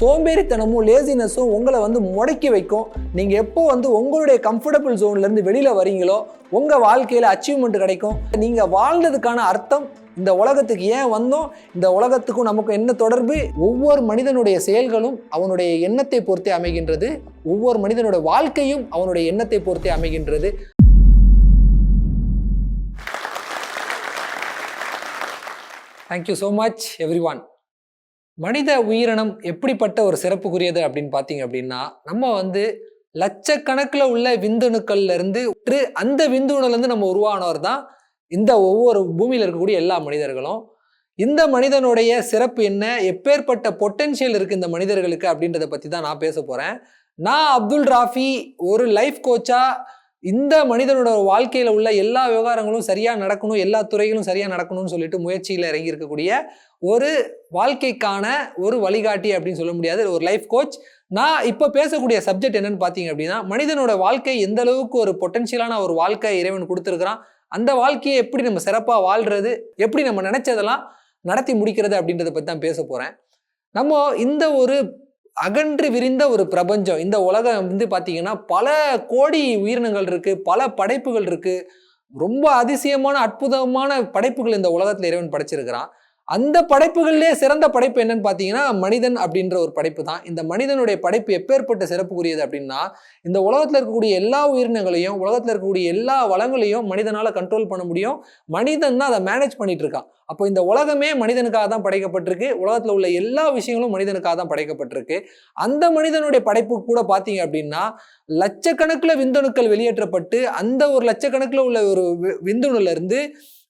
சோம்பேறித்தனமும் லேசினஸும் உங்களை வந்து முடக்கி வைக்கும். நீங்கள் எப்போ வந்து உங்களுடைய கம்ஃபர்டபுள் ஜோன்லேருந்து வெளியில் வரீங்களோ உங்கள் வாழ்க்கையில் அச்சீவ்மெண்ட் கிடைக்கும். நீங்கள் வாழ்ந்ததுக்கான அர்த்தம் இந்த உலகத்துக்கு ஏன் வந்தோம்? இந்த உலகத்துக்கும் நமக்கு என்ன தொடர்பு? ஒவ்வொரு மனிதனுடைய செயல்களும் அவனுடைய எண்ணத்தை பொறுத்தே அமைகின்றது. ஒவ்வொரு மனிதனுடைய வாழ்க்கையும் அவனுடைய எண்ணத்தை பொறுத்தே அமைகின்றது. Thank you so much everyone மனித உயிரினம் எப்படிப்பட்ட ஒரு சிறப்புக்குரியது அப்படின்னு பார்த்தீங்க அப்படின்னா நம்ம வந்து லட்சக்கணக்கில் உள்ள விந்துணுக்கள்ல இருந்து அந்த விந்துணுலேருந்து நம்ம உருவானவர் தான் இந்த ஒவ்வொரு பூமியில் இருக்கக்கூடிய எல்லா மனிதர்களும். இந்த மனிதனுடைய சிறப்பு என்ன? எப்பேற்பட்ட பொட்டென்ஷியல் இருக்குது இந்த மனிதர்களுக்கு அப்படின்றத பற்றி தான் நான் பேச போகிறேன் நான் அப்துல் ராஃபி ஒரு லைஃப் கோச்சாக இந்த மனிதனோட வாழ்க்கையில் உள்ள எல்லா விவகாரங்களும் சரியாக நடக்கணும் எல்லா துறைகளும் சரியாக நடக்கணும்னு சொல்லிட்டு முயற்சியில் இறங்கி இருக்கக்கூடிய ஒரு வாழ்க்கைக்கான ஒரு வழிகாட்டி அப்படின்னு சொல்ல முடியாது. ஒரு லைஃப் கோச் நான் இப்போ பேசக்கூடிய சப்ஜெக்ட் என்னன்னு பார்த்தீங்க அப்படின்னா மனிதனோட வாழ்க்கை எந்த அளவுக்கு ஒரு பொட்டன்ஷியலான ஒரு வாழ்க்கை இறைவன் கொடுத்துருக்கிறான் அந்த வாழ்க்கையை எப்படி நம்ம சிறப்பாக வாழ்றது எப்படி நம்ம நினைச்சதெல்லாம் நடத்தி முடிக்கிறது அப்படின்றத பற்றி தான் பேச போகிறேன் நம்ம இந்த ஒரு அகன்று விரிந்த ஒரு பிரபஞ்சம். இந்த உலகம் வந்து பார்த்தீங்கன்னா பல கோடி உயிரினங்கள் இருக்குது பல படைப்புகள் இருக்குது ரொம்ப அதிசயமான அற்புதமான படைப்புகள் இந்த உலகத்தில் இறைவன் படைச்சிருக்கிறான். அந்த படைப்புகள்லேயே சிறந்த படைப்பு என்னன்னு பார்த்தீங்கன்னா மனிதன் அப்படின்ற ஒரு படைப்பு தான். இந்த மனிதனுடைய படைப்பு எப்பேற்பட்ட சிறப்புக்குரியது அப்படின்னா இந்த உலகத்தில் இருக்கக்கூடிய எல்லா உயிரினங்களையும் உலகத்தில் இருக்கக்கூடிய எல்லா வளங்களையும் மனிதனால் கண்ட்ரோல் பண்ண முடியும். மனிதன் தான் அதை மேனேஜ் பண்ணிட்டு இருக்கான். அப்போ இந்த உலகமே மனிதனுக்காக தான் படைக்கப்பட்டிருக்கு. உலகத்தில் உள்ள எல்லா விஷயங்களும் மனிதனுக்காக தான் படைக்கப்பட்டிருக்கு. அந்த மனிதனுடைய படைப்பு கூட பார்த்தீங்க அப்படின்னா லட்சக்கணக்கில் விந்தணுக்கள் வெளியேற்றப்பட்டு அந்த ஒரு லட்சக்கணக்கில் உள்ள ஒரு வி-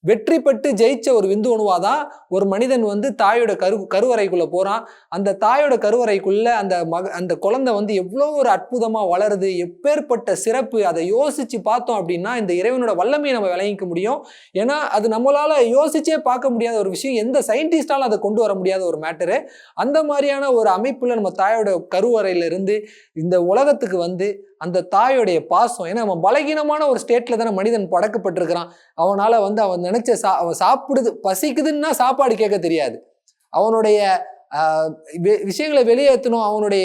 வெற்றி பெற்று ஜெயிச்ச ஒரு விந்து அணுவா தான் ஒரு மனிதன் வந்து தாயோட கரு கருவறைக்குள்ளே போகிறான் அந்த தாயோட கருவறைக்குள்ளே அந்த மக அந்த குழந்தை வந்து எவ்வளோ ஒரு அற்புதமாக வளருது எப்பேற்பட்ட சிறப்பு அதை யோசித்து பார்த்தோம் அப்படின்னா இந்த இறைவனோட வல்லமையை நம்ம விளங்கிக்க முடியும். ஏன்னா அது நம்மளால் யோசிச்சே பார்க்க முடியாத ஒரு விஷயம் எந்த சயின்டிஸ்டாலும் அதை கொண்டு வர முடியாத ஒரு மேட்டரு அந்த மாதிரியான ஒரு அமைப்பில் நம்ம தாயோட கருவறையிலிருந்து இந்த உலகத்துக்கு வந்து அந்த தாயோடைய பாசம் ஏன்னா அவன் பலகீனமான ஒரு ஸ்டேட்டில் தானே மனிதன் படக்கப்பட்டிருக்கிறான். அவனால் வந்து அவன் நினச்ச சா அவன் சாப்பிடுது பசிக்குதுன்னா சாப்பாடு கேட்க தெரியாது. அவனுடைய விஷயங்களை வெளியேற்றணும் அவனுடைய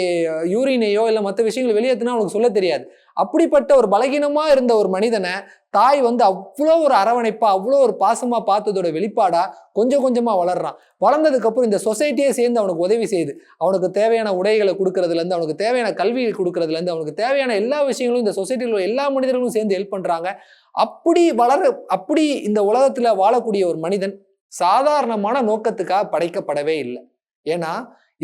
யூரினையோ இல்லை மற்ற விஷயங்களை வெளியேற்றினா அவனுக்கு சொல்ல தெரியாது. அப்படிப்பட்ட ஒரு பலகீனமாக இருந்த ஒரு மனிதனை தாய் வந்து அவ்வளோ ஒரு அரவணைப்பா அவ்வளோ ஒரு பாசமாக பார்த்ததோட வெளிப்பாடாக கொஞ்சம் கொஞ்சமாக வளர்றான். வளர்ந்ததுக்கப்புறம் இந்த சொசைட்டியே சேர்ந்து அவனுக்கு உதவி செய்யுது. அவனுக்கு தேவையான உடைகளை கொடுக்கறதுலேருந்து அவனுக்கு தேவையான கல்வியை கொடுக்கறதுலேருந்து அவனுக்கு தேவையான எல்லா விஷயங்களும் இந்த சொசைட்டியில் உள்ள எல்லா மனிதர்களும் சேர்ந்து ஹெல்ப் பண்ணுறாங்க அப்படி வளர அப்படி இந்த உலகத்தில் வாழக்கூடிய ஒரு மனிதன் சாதாரணமான நோக்கத்துக்காக படைக்கப்படவே இல்லை. ஏன்னா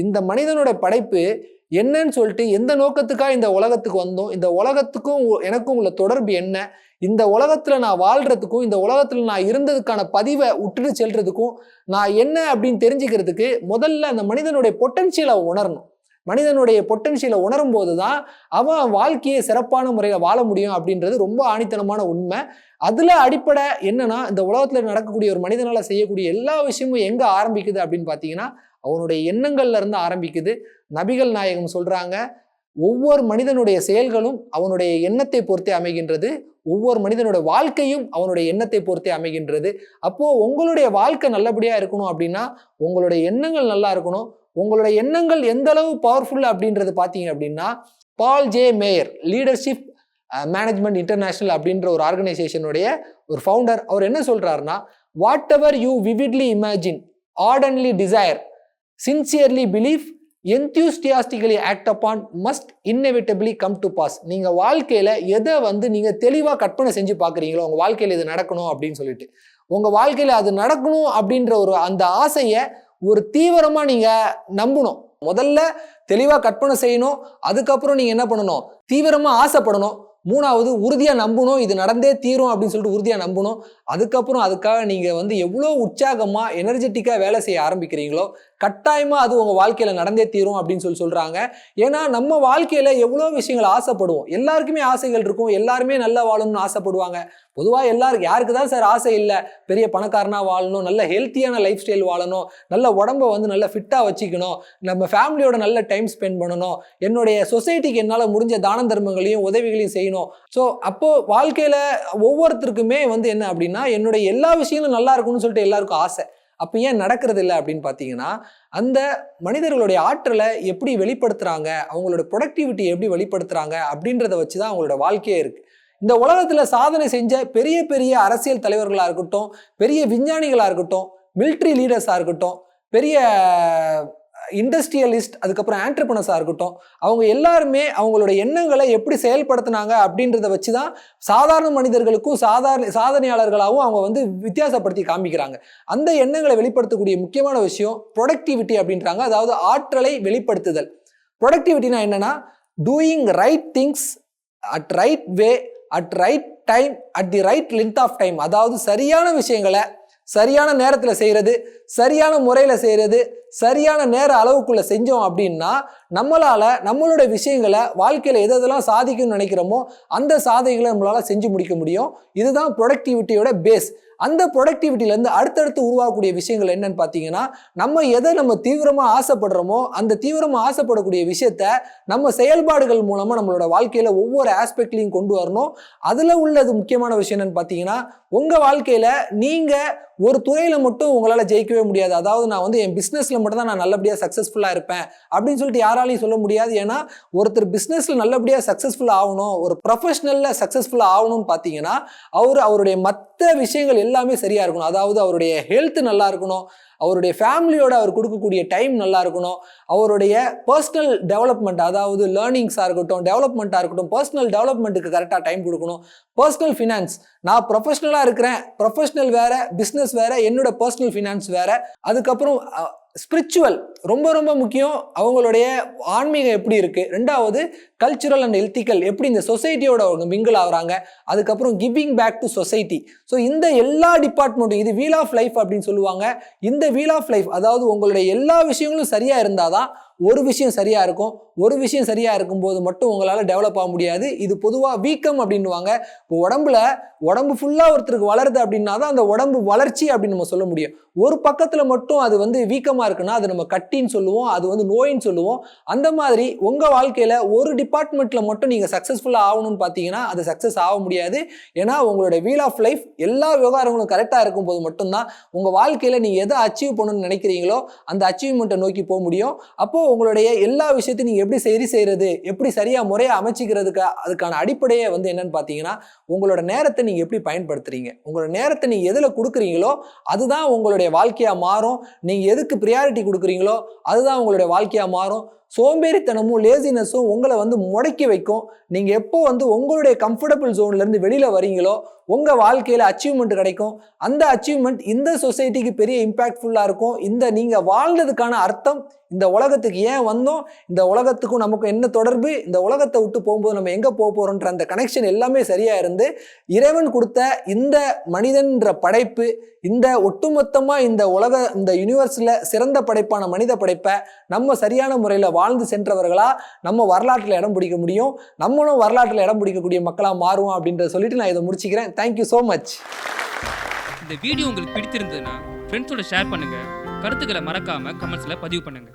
இந்த மனிதனோட படைப்பு என்னன்னு சொல்லிட்டு எந்த நோக்கத்துக்காக இந்த உலகத்துக்கு வந்தோம்? இந்த உலகத்துக்கும் எனக்கும் உள்ள தொடர்பு என்ன? இந்த உலகத்தில் நான் வாழ்கிறதுக்கும் இந்த உலகத்தில் நான் இருந்ததுக்கான பதிவை விட்டுட்டு செல்றதுக்கும் நான் என்ன அப்படின்னு தெரிஞ்சுக்கிறதுக்கு முதல்ல அந்த மனிதனுடைய பொட்டன்ஷியலை உணரணும். மனிதனுடைய பொட்டன்ஷியலை உணரும் போது தான் அவன் வாழ்க்கையை சிறப்பான முறையில் வாழ முடியும் அப்படின்றது ரொம்ப ஆணித்தனமான உண்மை. அதில் அடிப்படை என்னன்னா இந்த உலகத்தில் நடக்கக்கூடிய ஒரு மனிதனால் செய்யக்கூடிய எல்லா விஷயமும் எங்கே ஆரம்பிக்குது அப்படின்னு பார்த்தீங்கன்னா அவனுடைய எண்ணங்கள்ல இருந்து ஆரம்பிக்குது. நபிகள் நாயகம் சொல்றாங்க ஒவ்வொரு மனிதனுடைய செயல்களும் அவனுடைய எண்ணத்தை பொறுத்தே அமைகின்றது. ஒவ்வொரு மனிதனுடைய வாழ்க்கையும் அவனுடைய எண்ணத்தை பொறுத்தே அமைகின்றது. அப்போ உங்களுடைய வாழ்க்கை நல்லபடியா இருக்கணும் அப்படின்னா உங்களுடைய எண்ணங்கள் நல்லா இருக்கணும். உங்களுடைய எண்ணங்கள் எந்த அளவு பவர்ஃபுல் அப்படின்றது பார்த்தீங்க அப்படின்னா Paul J. Meyer leadership management international அப்படின்ற ஒரு ஆர்கனைசேஷனுடைய ஒரு ஃபவுண்டர் அவர் என்ன சொல்றாருன்னா whatever you vividly imagine ardently desire sincerely believe enthusiastically act upon must inevitably come to pass நீங்கள் வாழ்க்கையில் எதை வந்து நீங்கள் தெளிவாக கற்பனை செஞ்சு பார்க்குறீங்களோ உங்கள் வாழ்க்கையில் இது நடக்கணும் அப்படின்னு சொல்லிட்டு. உங்கள் வாழ்க்கையில் அது நடக்கணும் அப்படின்ற ஒரு அந்த ஆசையை ஒரு தீவிரமாக நீங்கள் நம்பணும். முதல்ல தெளிவாக கற்பனை செய்யணும் அதுக்கப்புறம் நீங்கள் என்ன பண்ணணும்? தீவிரமாக ஆசைப்படணும். மூணாவது உறுதியாக நம்பணும் இது நடந்தே தீரும் அப்படின்னு சொல்லிட்டு உறுதியாக நம்பணும். அதுக்கப்புறம் அதுக்காக நீங்கள் வந்து எவ்வளோ உற்சாகமாக எனர்ஜெட்டிக்காக வேலை செய்ய ஆரம்பிக்கிறீங்களோ கட்டாயமாக அது உங்கள் வாழ்க்கையில் நடந்தே தீரும் அப்படின்னு சொல்லி சொல்கிறாங்க ஏன்னா நம்ம வாழ்க்கையில் எவ்வளோ விஷயங்கள் ஆசைப்படுவோம். எல்லாருக்குமே ஆசைகள் இருக்கும். எல்லாருமே நல்லா வாழணும்னு ஆசைப்படுவாங்க. பொதுவாக எல்லாருக்கும் யாருக்கு தான் சார் ஆசை இல்லை? பெரிய பணக்காரனாக வாழணும் நல்ல ஹெல்த்தியான லைஃப் ஸ்டைல் வாழணும் நல்ல உடம்ப வந்து நல்லா ஃபிட்டாக வச்சுக்கணும் நம்ம ஃபேமிலியோட நல்ல டைம் ஸ்பெண்ட் பண்ணணும் என்னுடைய சொசைட்டிக்கு என்னால் முடிஞ்ச தான தர்மங்களையும் உதவிகளையும் செய்யணும். ஸோ அப்போது வாழ்க்கையில் ஒவ்வொருத்தருக்குமே வந்து என்ன அப்படின்னா என்னுடைய எல்லா விஷயங்களும் நல்லா இருக்கணும்னு சொல்லிட்டு எல்லாருக்கும் ஆசை. அப்போ ஏன் நடக்கிறது இல்லை அப்படின்னு பார்த்தீங்கன்னா அந்த மனிதர்களுடைய ஆற்றலை எப்படி வெளிப்படுத்துகிறாங்க அவங்களோட ப்ரொடக்டிவிட்டி எப்படி வெளிப்படுத்துகிறாங்க அப்படின்றத வச்சு தான் அவங்களோட வாழ்க்கையே இருக்குது இந்த உலகத்தில் சாதனை செஞ்ச பெரிய பெரிய அரசியல் தலைவர்களாக இருக்கட்டும் பெரிய விஞ்ஞானிகளாக இருக்கட்டும் மிலிட்ரி லீடர்ஸாக இருக்கட்டும் பெரிய இண்டஸ்ட்ரியலிஸ்ட் அதுக்கப்புறம் ஆண்டர்பனஸாக இருக்கட்டும் அவங்க எல்லாருமே அவங்களோட எண்ணங்களை எப்படி செயல்படுத்தினாங்க அப்படின்றத வச்சு தான் சாதாரண மனிதர்களுக்கும் சாதாரண சாதனையாளர்களாகவும் அவங்க வந்து வித்தியாசப்படுத்தி காமிக்கிறாங்க. அந்த எண்ணங்களை வெளிப்படுத்தக்கூடிய முக்கியமான விஷயம் ப்ரொடக்டிவிட்டி அப்படின்றாங்க. அதாவது ஆற்றலை வெளிப்படுத்துதல். ப்ரொடக்டிவிட்டினா என்னென்னா doing right things at right way at right time at the right length of time அதாவது சரியான விஷயங்களை சரியான நேரத்தில் செய்கிறது சரியான முறையில் செய்கிறது சரியான நேர அளவுக்குள்ள செஞ்சோம் அப்படின்னா நம்மளால நம்மளோட விஷயங்களை வாழ்க்கையில் எது எதெல்லாம் சாதிக்கணும்னு நினைக்கிறோமோ அந்த சாதனைகளை நம்மளால செஞ்சு முடிக்க முடியும். இதுதான் ப்ரொடக்டிவிட்டியோட பேஸ் அந்த ப்ரொடக்டிவிட்டிலேருந்து அடுத்தடுத்து உருவாகக்கூடிய விஷயங்கள் என்னன்னு பார்த்தீங்கன்னா நம்ம எதை நம்ம தீவிரமாக ஆசைப்படுறோமோ அந்த தீவிரமாக ஆசைப்படக்கூடிய விஷயத்த நம்ம செயல்பாடுகள் மூலமாக நம்மளோட வாழ்க்கையில் ஒவ்வொரு ஆஸ்பெக்ட்லையும் கொண்டு வரணும். அதில் உள்ளது முக்கியமான விஷயம் என்னன்னு பார்த்தீங்கன்னா உங்கள் வாழ்க்கையில் நீங்கள் ஒரு துறையில் மட்டும் உங்களால் ஜெயிக்கவே முடியாது. அதாவது நான் வந்து என் பிஸ்னஸில் மட்டும் தான் நான் நல்லபடியாக சக்ஸஸ்ஃபுல்லாக இருப்பேன். அப்படின்னு சொல்லிட்டு யாராலையும் சொல்ல முடியாது. ஏன்னா ஒருத்தர் பிஸ்னஸில் நல்லபடியாக சக்ஸஸ்ஃபுல் ஆகணும் ஒரு ப்ரொஃபஷனலில் சக்ஸஸ்ஃபுல்லாக ஆகணும்னு பார்த்தீங்கன்னா அவர் அவருடைய மற்ற விஷயங்கள் எல்லாமே சரியாக இருக்கணும். அதாவது அவருடைய ஹெல்த் நல்லா இருக்கணும். அவருடைய ஃபேமிலியோட அவர் கொடுக்கக்கூடிய டைம் நல்லா இருக்கணும். அவருடைய பர்சனல் டெவலப்மெண்ட் அதாவது லேர்னிங்ஸாக இருக்கட்டும் டெவலப்மெண்ட்டாக இருக்கட்டும் பர்சனல் டெவலப்மெண்ட்டுக்கு கரெக்டாக டைம் கொடுக்கணும். பர்சனல் ஃபினான்ஸ் நான் ப்ரொஃபஷனலாக இருக்கிறேன். ப்ரொஃபஷனல் வேற பிஸ்னஸ் வேற என்னோட பர்சனல் ஃபினான்ஸ் வேற. அதுக்கப்புறம் ஸ்பிரிச்சுவல் ரொம்ப ரொம்ப முக்கியம். அவங்களுடைய ஆன்மீகம் எப்படி இருக்குது ரெண்டாவது கல்ச்சுரல் அண்ட் எல்த்திக்கல் எப்படி இந்த சொசைட்டியோட அவங்க மிங்கிள் ஆகுறாங்க? அதுக்கப்புறம் giving back to society so இந்த எல்லா டிபார்ட்மெண்ட்டும் இது வீல் ஆஃப் லைஃப் அப்படின்னு சொல்லுவாங்க. இந்த வீல் ஆஃப் லைஃப் அதாவது உங்களுடைய எல்லா விஷயங்களும் சரியாக இருந்தால் தான் ஒரு விஷயம் சரியாக இருக்கும் ஒரு விஷயம் சரியாக இருக்கும்போது மட்டும் உங்களால் டெவலப் ஆக முடியாது. இது பொதுவாக வீக்கம் அப்படின்னுவாங்க. இப்போ உடம்புல உடம்பு ஃபுல்லாக ஒருத்தருக்கு வளருது அப்படின்னா தான் அந்த உடம்பு வளர்ச்சி அப்படின்னு நம்ம சொல்ல முடியும். ஒரு பக்கத்தில் மட்டும் அது வந்து வீக்கமாக இருக்குன்னா அது நம்ம கட்டின்னு சொல்லுவோம் அது வந்து நோயின்னு சொல்லுவோம். அந்த மாதிரி உங்கள் வாழ்க்கையில் ஒரு டிபார்ட்மெண்ட்டில் மட்டும் நீங்கள் சக்ஸஸ்ஃபுல்லாக ஆகணும்னு பார்த்தீங்கன்னா அது சக்ஸஸ் ஆக முடியாது. ஏன்னா உங்களோட வீல் ஆஃப் லைஃப் எல்லா விவகாரங்களும் கரெக்டாக இருக்கும்போது மட்டும்தான் உங்கள் வாழ்க்கையில் நீங்கள் எதை அச்சீவ் பண்ணணும்னு நினைக்கிறீங்களோ அந்த அச்சீவ்மெண்ட்டை நோக்கி போக முடியும். அப்போது உங்களுடைய எல்லா விஷயத்தையும் நீங்கள் எப்படி சரி செய்கிறது எப்படி சரியாக முறையாக அமைச்சிக்கிறதுக்கு அதுக்கான அடிப்படையே வந்து என்னன்னு பார்த்தீங்கன்னா உங்களோட நேரத்தை நீங்கள் எப்படி பயன்படுத்துறீங்க? உங்களோட நேரத்தை நீங்கள் எதில் கொடுக்குறீங்களோ அதுதான் உங்களுடைய வாழ்க்கையாக மாறும். நீங்கள் எதுக்கு ப்ரியாரிட்டி கொடுக்குறீங்களோ அதுதான் உங்களுடைய வாழ்க்கையாக மாறும். சோம்பேறித்தனமும் லேசினஸும் உங்களை வந்து முடக்கி வைக்கும். நீங்கள் எப்போ வந்து உங்களுடைய கம்ஃபர்டபுள் ஜோன்லேருந்து வெளியில் வரீங்களோ உங்கள் வாழ்க்கையில் அச்சீவ்மெண்ட் கிடைக்கும். அந்த அச்சீவ்மெண்ட் இந்த சொசைட்டிக்கு பெரிய இம்பேக்ட்ஃபுல்லாக இருக்கும். இந்த நீங்கள் வாழ்ந்ததுக்கான அர்த்தம் இந்த உலகத்துக்கு ஏன் வந்தோம் இந்த உலகத்துக்கும் நமக்கு என்ன தொடர்பு இந்த உலகத்தை விட்டு போகும்போது நம்ம எங்கே போக போகிறோன்ற அந்த கனெக்ஷன் எல்லாமே சரியாக இருந்து இறைவன் கொடுத்த இந்த மனிதன்ற படைப்பு இந்த ஒட்டுமொத்தமாக இந்த உலக இந்த யூனிவர்ஸில் சிறந்த படைப்பான மனித படைப்பை நம்ம சரியான முறையில் வாழ்ந்து சென்றவர்களா நம்ம வரலாற்றில் இடம் பிடிக்க முடியும்? நம்மளும் வரலாற்றில் இடம் பிடிக்கக்கூடிய மக்களாக மாறுவோம் அப்படின்றத சொல்லிட்டு நான் இதை முடிச்சுக்கிறேன். தேங்க்யூ ஸோ மச் இந்த வீடியோ உங்களுக்கு பிடித்திருந்ததுன்னா ஃப்ரெண்ட்ஸோட ஷேர் பண்ணுங்க. கருத்துக்களை மறக்காமல் கமெண்ட்ஸில் பதிவு பண்ணுங்க.